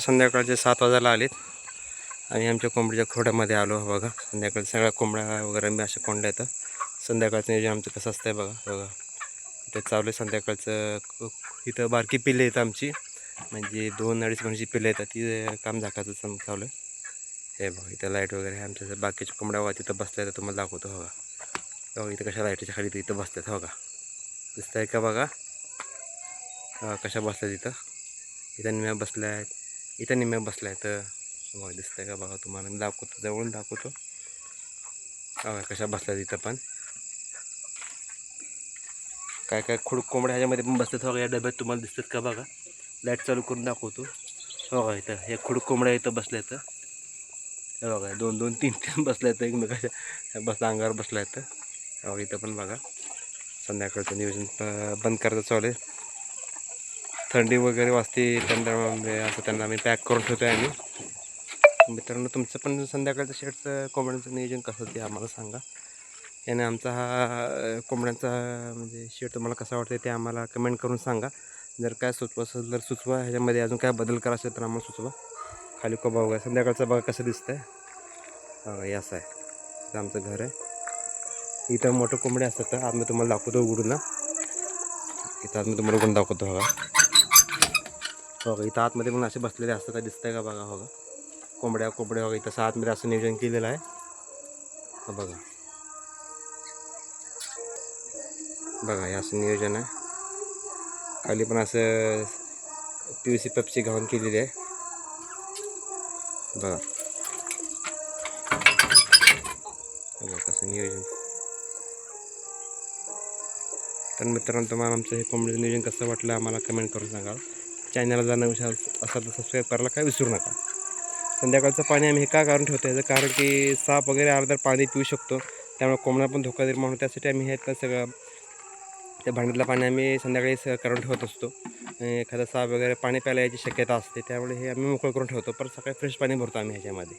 संध्याकाळचे सात वाजायला आलेत. आणि आमच्या कोंबडीच्या खोड्यामध्ये आलो बघा. संध्याकाळी सगळ्या कोंबड्या वगैरे मी अशा कोंबड्या येतं संध्याकाळचं नियोजन आमचं कसं असतं आहे बघा बघा. इथं चालू आहे संध्याकाळचं. इथं बारकी पिल्ले येतं आमची. म्हणजे दोन अडीच महिन्याची पिल्ले येतात ती काम झाकायचं सम चालू आहे. हे बघा इथं लाइट वगैरे आहे. आमच्या बाकीच्या कोंबड्या बघा तिथं बसल्या तर तुम्हाला दाखवतो बघा. बघा इथं कशा लाईटीच्या खाली इथं बसतात हो दिसतं आहे का बघा? कशा बसल्या तिथं इथं निम्या बसल्या आहेत. इथं निम्या बसला आहेत बघा दिसतंय का बघा तुम्हाला. मी दाखवतो जवळून दाखवतो. बघा कशा बसल्या इथं पण. काय काय खुड कोंबड्या ह्याच्यामध्ये पण बसतात. बघा या डब्यात तुम्हाला दिसतात का बघा. लाइट चालू करून दाखवतो. बघा इथं हे खुड कोंबड्या इथं बसल्या आहेत हे बघा दोन दोन तीन तीन बसल्या आहेत एकमेकाच्या बसला अंगावर बसल्या आहेत बघा इथं पण बघा. संध्याकाळचं नियोजन बंद करायचं चालू आहे. थंडी वगैरे वाजते त्यांना म्हणजे असं त्यांना आम्ही पॅक करून ठेवतो आहे आम्ही. मित्रांनो तुमचं पण संध्याकाळचं शेडचं कोंबड्यांचं नियोजन कसं ते आम्हाला सांगा. याने आमचा हा कोंबड्यांचा म्हणजे शेड तुम्हाला कसा वाटतं ते आम्हाला कमेंट करून सांगा. जर काय सुचवा असेल तर सुचवा. ह्याच्यामध्ये अजून काय बदल करा असेल तर आम्हाला सुचवा. खाली कोबा वगैरे संध्याकाळचं बघा कसं दिसतं आहे हे असं आहे. इथं आमचं घर आहे. इथं मोठं कोंबड्या असतात. तर आम्ही तुम्हाला दाखवतो उघडून. इथं आम्ही तुम्हाला उघडून दाखवतो बघा इथं आतमध्ये पण असे बसलेले असतात काय दिसतंय का बघा हो बघा कोंबड्या कोंबड्या बघा इथं आतमध्ये असं नियोजन केलेलं आहे. बघा. बघा हे असं नियोजन आहे. खाली पण असं पी यू सी पेपची घाऊन केलेली आहे. बघा. बघा कसं नियोजन. तर मित्रांनो तुम्हाला आमचं हे कोंबडीचं नियोजन कसं वाटलं आम्हाला कमेंट करून सांगा. चॅनलला जाणं विचार असाल तर सबस्क्राईब करायला काय विसरू नका. संध्याकाळचं पाणी आम्ही हे का काढून ठेवतो याचं कारण की साप वगैरे आला तर पाणी पिऊ शकतो. त्यामुळे कोंबड्या पण धोका निर्माण होतो त्यासाठी आम्ही हे सगळं त्या भांड्यातलं पाणी आम्ही संध्याकाळी स काढून ठेवत असतो. एखादा साप वगैरे पाणी प्यायला याची शक्यता असते त्यामुळे हे आम्ही मोकळं करून ठेवतो. पण सकाळी फ्रेश पाणी भरतो आम्ही ह्याच्यामध्ये.